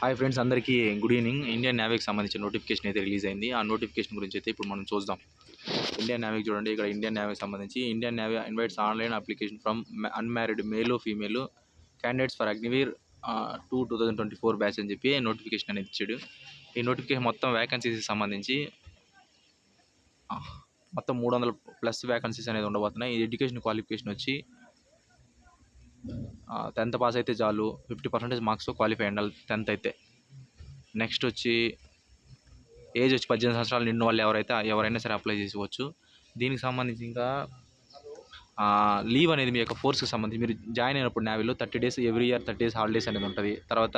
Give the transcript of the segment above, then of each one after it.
Hi friends అందరికీ good evening Indian నేవీకి సంబంధించిన నోటిఫికేషన్ అయితే రిలీజ్ అయింది. ఆ నోటిఫికేషన్ గురించి అయితే ఇప్పుడు మనం చూద్దాం. ఇండియన్ నేవీకి చూడండి ఇక్కడ ఇండియన్ నేవీకి సంబంధించి Indian navy invites online application from unmarried male female candidates for Agniveer two two thousand twenty four batch అని చెప్పి నోటిఫికేషన్ అనేది ఇచ్చాడు. ఈ నోటిఫికేషన్ మొత్తం వ్యాకెన్సీస్కి సంబంధించి మొత్తం మూడు వందల ప్లస్ వ్యాకెన్సీస్ అనేది ఉండబోతున్నాయి. ఈ ఎడ్యుకేషన్ క్వాలిఫికేషన్ వచ్చి టెన్త్ పాస్ అయితే చాలు. ఫిఫ్టీ పర్సెంటేజ్ మార్క్స్తో క్వాలిఫై అయ్యాలి టెన్త్ అయితే. నెక్స్ట్ వచ్చి ఏజ్ వచ్చి పద్దెనిమిది సంవత్సరాలు నిండిన వాళ్ళు ఎవరైతే ఎవరైనా సరే అప్లై చేసుకోవచ్చు దీనికి సంబంధించి ఇంకా లీవ్ అనేది మీ యొక్క ఫోర్స్కి సంబంధించి మీరు జాయిన్ అయినప్పుడు నేవీలో thirty days every year thirty days holidays అనేది ఉంటుంది. తర్వాత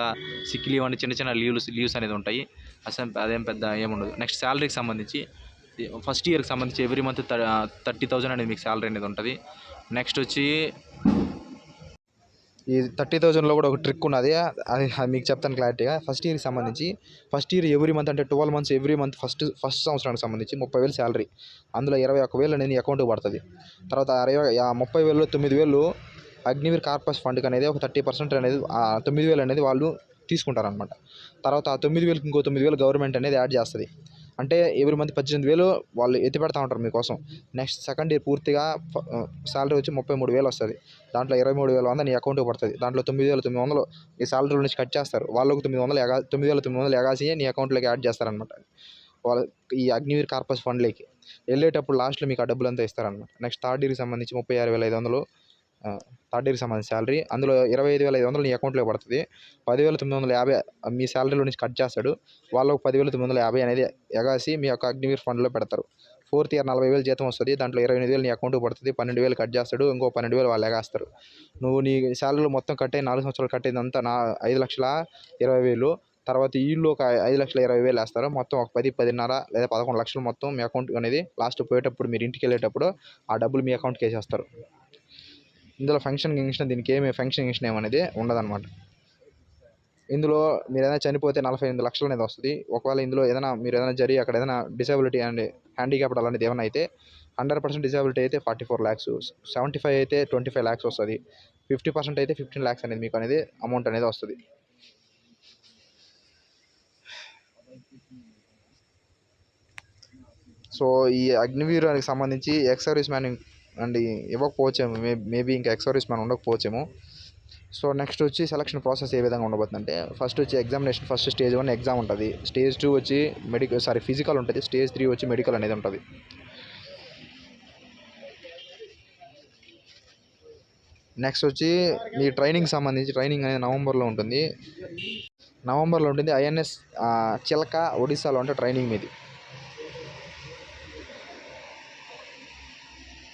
సిక్ లీవ్ అని చిన్న చిన్న లీవ్స్ లీవ్స్ అనేది ఉంటాయి. అసలు అదేం పెద్ద ఏముండదు నెక్స్ట్ శాలరీకి సంబంధించి ఫస్ట్ ఇయర్కి సంబంధించి ఎవ్రీ మంత్ థర్టీ థౌజండ్ అనేది మీకు శాలరీ అనేది ఉంటుంది. నెక్స్ట్ వచ్చి ఈ థర్టీ థౌజండ్లో కూడా ఒక ట్రిక్ ఉన్నది. అది మీకు చెప్తాను క్లారిటీగా. ఫస్ట్ ఇయర్కి సంబంధించి ఫస్ట్ ఇయర్ ఎవ్రీ మంత్ అంటే twelve months every month first first సంవత్సరానికి సంబంధించి ముప్పై వేలు శాలరీ. అందులో ఇరవై ఒక వేలు అనేది అకౌంట్కి పడుతుంది. తర్వాత అరవై ముప్పై వేలు తొమ్మిది వేలు అగ్నివీర్ కార్పస్ ఫండ్కి అనేది ఒక థర్టీ పర్సెంట్ అనేది తొమ్మిది వేలు అనేది వాళ్ళు తీసుకుంటారనమాట తర్వాత ఆ తొమ్మిది వేలకి ఇంకో తొమ్మిది వేలు గవర్నమెంట్ అనేది యాడ్ చేస్తుంది. అంటే ఎవరి మంది పద్దెనిమిది వేలు వాళ్ళు ఎత్తి పెడతా ఉంటారు మీకోసం. నెక్స్ట్ సెకండ్ ఇయర్ పూర్తిగా శాలరీ వచ్చి ముప్పై మూడు వేలు వస్తుంది. దాంట్లో ఇరవై మూడు వేల వంద నీ అకౌంట్కి పడుతుంది. దాంట్లో తొమ్మిది వేల తొమ్మిది వందలు ఈ శాలరీ నుంచి కట్ చేస్తారు. వాళ్ళకు తొమ్మిది వందలు ఎగా తొమ్మిది వేల తొమ్మిది వందలు ఎగాసి నీ అకౌంట్లోకి యాడ్ చేస్తారనమాట వాళ్ళ ఈ అగ్నివీర్ కార్పస్ ఫండ్లోకి వెళ్ళేటప్పుడు లాస్ట్లో మీకు ఆ డబ్బులు అంతా ఇస్తారనమాట నెక్స్ట్ థర్డ్ ఇయర్కి సంబంధించి ముప్పై ఆరు వేల ఐదు వందలు థర్డ్ ఇయర్కి సంబంధించిన శాలరీ. అందులో ఇరవై ఐదు వేల ఐదు వందలు నీ అకౌంట్లో పడుతుంది. పదివేల తొమ్మిది వందల యాభై మీ శాలరీలో నుంచి కట్ చేస్తాడు. వాళ్ళకు పదివేల తొమ్మిది వందల యాభై అనేది ఎగాసి మీ యొక్క అగ్నివీర్ ఫండ్లో పెడతారు. ఫోర్త్ ఇయర్ నలభై వేలు జీతం వస్తుంది. దాంట్లో ఇరవై ఎనిమిది వేలు నీ అకౌంట్కి పడుతుంది. పన్నెండు వేలు కట్ చేస్తాడు. ఇంకో పన్నెండు వేలు వాళ్ళు ఎగేస్తారు. నువ్వు నీ శాలరీలో మొత్తం కట్టే నాలుగు సంవత్సరాలు కట్టేదంతా నా ఐదు లక్షల ఇరవై వేలు. తర్వాత వీళ్ళు ఒక ఐదు లక్షల ఇరవై వేలు వేస్తారు. మొత్తం ఒక పది పదిన్నర లేదా పదకొండు లక్షలు మొత్తం మీ అకౌంట్ అనేది లాస్ట్ పోయేటప్పుడు మీరు ఇంటికి వెళ్ళేటప్పుడు ఆ డబ్బులు మీ అకౌంట్కి వేసేస్తారు. ఇందులో ఫంక్షన్ గింక్షన్ దీనికి ఏమి ఫంక్షన్ గింక్షన్ ఏమనేది ఉండదన్నమాట. ఇందులో మీరు ఏదైనా చనిపోతే నలభై ఎనిమిది లక్షలు అనేది వస్తుంది. ఒకవేళ ఇందులో ఏదైనా మీరు ఏదైనా జరిగి అక్కడ ఏదైనా డిసేబిలిటీ అండ్ హ్యాండిక్యాప్డ్ అలాంటిది ఏమైనా అయితే హండ్రెడ్ పర్సెంట్ డిసేబిలిటీ అయితే forty four lakhs seventy five అయితే ట్వంటీ ఫైవ్ ల్యాక్స్ వస్తుంది. ఫిఫ్టీ పర్సెంట్ అయితే ఫిఫ్టీన్ ల్యాక్స్ అనేది మీకు అనేది అమౌంట్ అనేది వస్తుంది. సో ఈ అగ్నివీరానికి సంబంధించి ఎక్స్ సర్వీస్ మ్యాన్ అండ్ ఇవ్వకపోవచ్చేమో మే మేబీ ఇంకా ఎక్స్ మనం ఉండకపోవచ్చేమో. సో నెక్స్ట్ వచ్చి సెలక్షన్ ప్రాసెస్ ఏ విధంగా ఉండబోతుందంటే ఫస్ట్ వచ్చి examination first stage one exam ఉంటుంది. స్టేజ్ టూ వచ్చి మెడికల్ సారీ ఫిజికల్ ఉంటుంది. స్టేజ్ త్రీ వచ్చి మెడికల్ అనేది ఉంటుంది. నెక్స్ట్ వచ్చి మీ ట్రైనింగ్ సంబంధించి ట్రైనింగ్ అనేది నవంబర్లో ఉంటుంది. నవంబర్లో ఉంటుంది ఐఎన్ఎస్ చిలక ఒడిశాలో ఉంటే ట్రైనింగ్ మీది.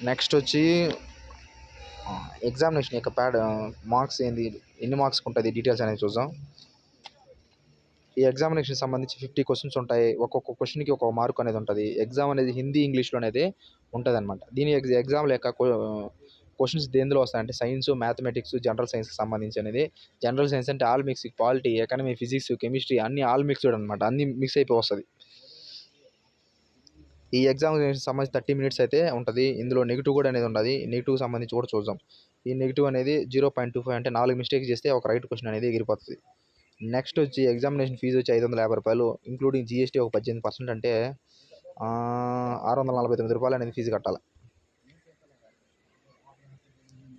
నెక్స్ట్ వచ్చి ఎగ్జామినేషన్ యొక్క ప్యాడ్ మార్క్స్ ఏంది ఎన్ని మార్క్స్ ఉంటుంది డీటెయిల్స్ అనేది చూద్దాం. ఈ ఎగ్జామినేషన్ సంబంధించి ఫిఫ్టీ క్వశ్చన్స్ ఉంటాయి. ఒక్కొక్క క్వశ్చన్కి ఒక్కొక్క మార్క్ అనేది ఉంటుంది. ఎగ్జామ్ అనేది హిందీ ఇంగ్లీష్లో అనేది ఉంటుంది అనమాట దీని ఎగ్జామ్ యొక్క క్వశ్చన్స్ దేనిలో వస్తాయంటే సైన్స్ మ్యాథమెటిక్స్ జనరల్ సైన్స్కి సంబంధించి అనేది. జనరల్ సైన్స్ అంటే all mix polity economy physics chemistry అన్ని ఆల్ మిక్స్డ్ అనమాట అన్ని మిక్స్ అయిపోయి వస్తుంది. ఈ ఎగ్జామినేషన్ సంబంధించి థర్టీ మినిట్స్ అయితే ఉంటుంది. ఇందులో నెగిటివ్ కూడా అనేది ఉండదు నెగిటివ్ సంబంధించి కూడా చూద్దాం. ఈ నెగిటివ్ అనేది జీరో పాయింట్ టూ ఫైవ్ అంటే నాలుగు మిస్టేక్స్ చేస్తే ఒక రైట్ క్వశ్చన్ అనేది ఎగిరిపోతుంది. నెక్స్ట్ వచ్చి ఎగ్జామినేషన్ ఫీజు వచ్చి ఐదు వందల యాభై రూపాయలు ఇంక్లూడింగ్ జిఎస్టీ ఒక పద్దెనిమిది పర్సెంట్ అంటే ఆరు వందల నలభై తొమ్మిది రూపాయలు అనేది ఫీజు కట్టాలి.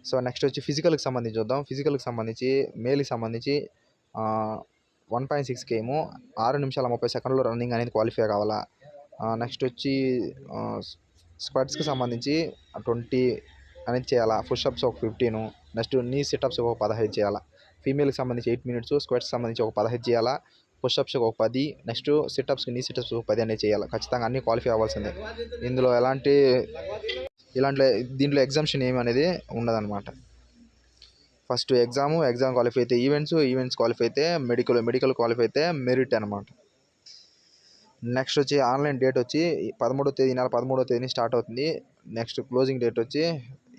సో నెక్స్ట్ వచ్చి ఫిజికల్కి సంబంధించి చూద్దాం. ఫిజికల్కి సంబంధించి మేల్కి సంబంధించి వన్ పాయింట్ సిక్స్ గేము ఆరు నిమిషాల ముప్పై సెకండ్లో రన్నింగ్ అనేది క్వాలిఫై కావాలా? నెక్స్ట్ వచ్చి స్క్వాడ్స్కి సంబంధించి ట్వంటీ అనేది చేయాలా? పుషప్స్ ఒక ఫిఫ్టీను నెక్స్ట్ నీ సిటప్స్ ఒక పదహైదు చేయాలా? ఫీమేల్కి సంబంధించి ఎయిట్ మినిట్స్ స్క్వాడ్స్కి సంబంధించి ఒక పదహైదు చేయాలా? పుషప్స్ ఒక పది నెక్స్ట్ సిటప్స్కి నీ సిటప్స్ ఒక పది అనేది చేయాలి? ఖచ్చితంగా అన్నీ క్వాలిఫై అవ్వాల్సిందే. ఇందులో ఎలాంటి ఇలాంటి దీంట్లో ఎగ్జామ్షన్ ఏమి అనేది ఉండదన్నమాట. ఫస్ట్ ఎగ్జామ్ ఎగ్జామ్ క్వాలిఫై అయితే ఈవెంట్స్ ఈవెంట్స్ క్వాలిఫై అయితే మెడికల్ మెడికల్ క్వాలిఫై అయితే మెరిట్ అనమాట నెక్స్ట్ వచ్చి ఆన్లైన్ డేట్ వచ్చి పదమూడో తేదీ నెల పదమూడో తేదీని స్టార్ట్ అవుతుంది. నెక్స్ట్ క్లోజింగ్ డేట్ వచ్చి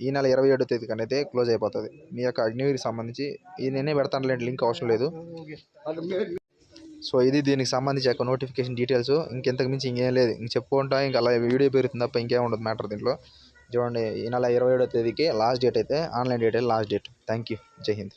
ఈ నెల ఇరవై ఏడో తేదీకి అనేది క్లోజ్ అయిపోతుంది. మీ యొక్క అగ్నివీరికి సంబంధించి ఈ నేనే పెడతాను లింక్ అవసరం లేదు. సో ఇది దీనికి సంబంధించి యొక్క నోటిఫికేషన్ డీటెయిల్స్. ఇంకెంతకు మించి ఇంకేం లేదు. ఇంక చెప్పుకుంటా ఇంకా అలా వీడియో పెరుగుతుంది తప్ప ఇంకేం ఉండదు మ్యాటర్ దీంట్లో. చూడండి ఈ నెల ఇరవై ఏడో తేదీకి లాస్ట్ డేట్ అయితే ఆన్లైన్ డేట్ అయితే లాస్ట్ డేట్. థ్యాంక్ యూ జై హింద్.